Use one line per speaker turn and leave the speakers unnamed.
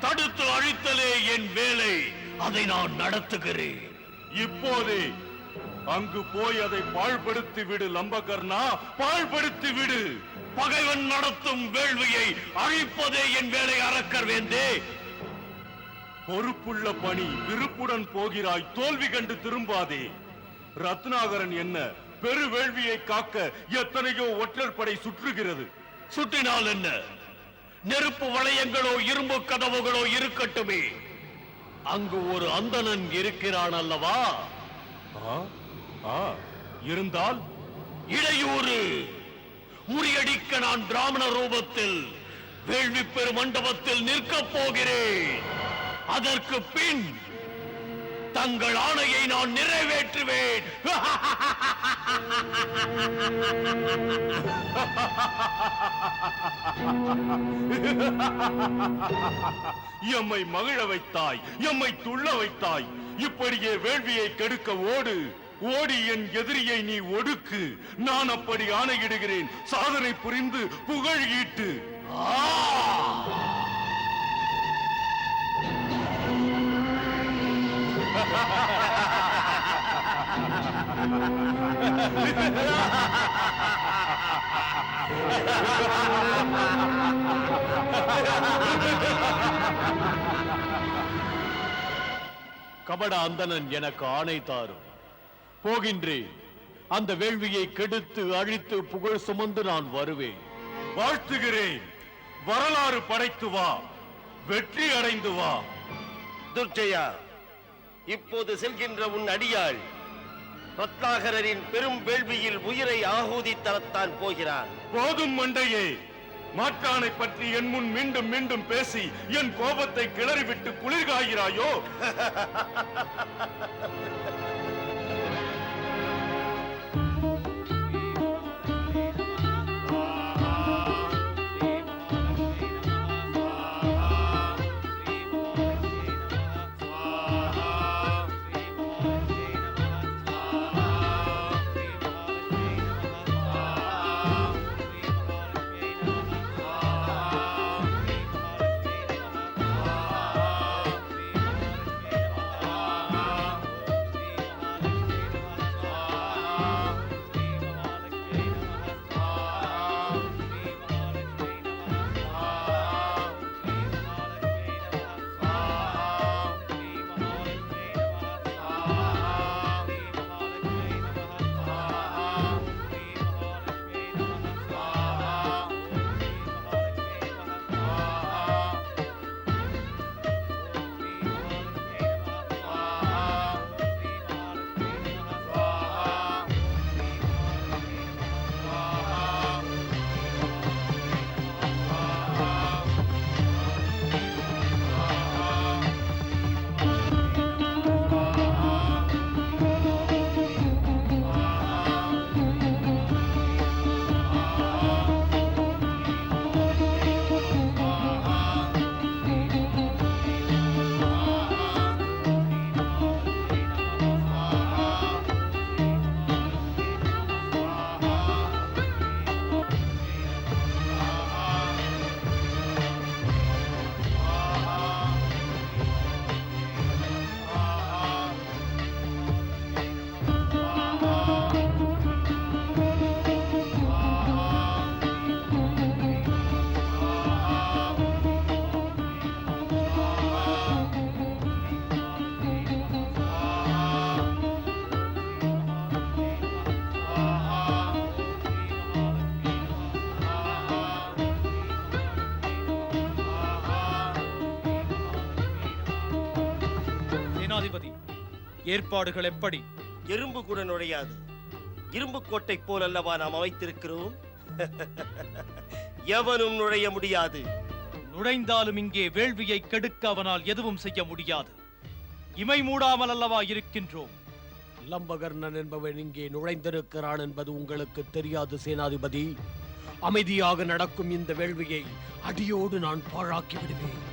தடுத்து அழித்தலே என் வேலை. அதை நான் நடத்துகிறேன். இப்போதே அங்கு போய் அதை பாழ்படுத்தி விடு லம்பகர்ணா. பாழ்படுத்தி விடு. பகைவன் நடத்தும் வேள்வியை அழிப்பதே என் வேலை அரக்கர் வேந்தே. பொறுப்புள்ள பணி விருப்புடன் போகிறாய் தோல்வி கண்டு திரும்பாதே. ரத்னாகரன் என்ன பெரு வேள்வியை காக்க எத்தனையோ ஒற்றர் படை சுற்றுகிறது. சுற்றினால் என்ன? நெருப்பு வளையங்களோ இரும்பு கதவுகளோ இருக்கட்டுமே. அங்கு ஒரு அந்தணன் இருக்கிறான் அல்லவா? ஆ, ஆ, இருந்தால் இடையூறு. முறியடிக்க நான் பிராமண ரூபத்தில் வேள்வி பெரு மண்டபத்தில் நிற்கப் போகிறேன். அதற்கு பின் தங்கள் ஆணையை நான் நிறைவேற்றுவேன். எம்மை மகிழ வைத்தாய் எம்மை துள்ள வைத்தாய். இப்படியே வேள்வியை கெடுக்க ஓடு. ஓடி என் எதிரியை நீ ஒடுக்கு. நான் அப்படி ஆணையிடுகிறேன். சாதனை புரிந்து புகழ் ஈட்டு. கபட அந்தணன் எனக்கு ஆணை தாரும். போகின்றேன். அந்த வேள்வியை கெடுத்து அழித்து புகழ் சுமந்து நான் வருவேன். வாழ்த்துகிறேன். வரலாறு படைத்து வா. வெற்றி அடைந்து வா.
துர்ஜயா இப்போது செல்கின்ற உன் அடியாள் ரத்னாகரரின் பெரும் வேள்வியில் உயிரை ஆகூதி தரத்தான் போகிறான்.
போதும் மண்டையே. மாற்றானை பற்றி என் முன் மீண்டும் மீண்டும் பேசி என் கோபத்தை கிளறிவிட்டு குளிர்காகிறாயோ
சேனாதிபதி ஏற்பாடுகள் எப்படி?
எறும்பு கூட நுழையாது. இரும்பு கோட்டை போல் அல்லவா நாம் அமைத்திருக்கிறோம்? எவனும் நுழைய முடியாது.
நுழைந்தாலும் இங்கே வேள்வியை கெடுக்க அவனால் எதுவும் செய்ய முடியாது. இமை மூடாமல் அல்லவா இருக்கின்றோம்?
லம்பகர்ணன் என்பவன் இங்கே நுழைந்திருக்கிறான் என்பது உங்களுக்கு தெரியாது சேனாதிபதி. அமைதியாக நடக்கும் இந்த வேள்வியை அடியோடு நான் பாழாக்கி விடுவேன்.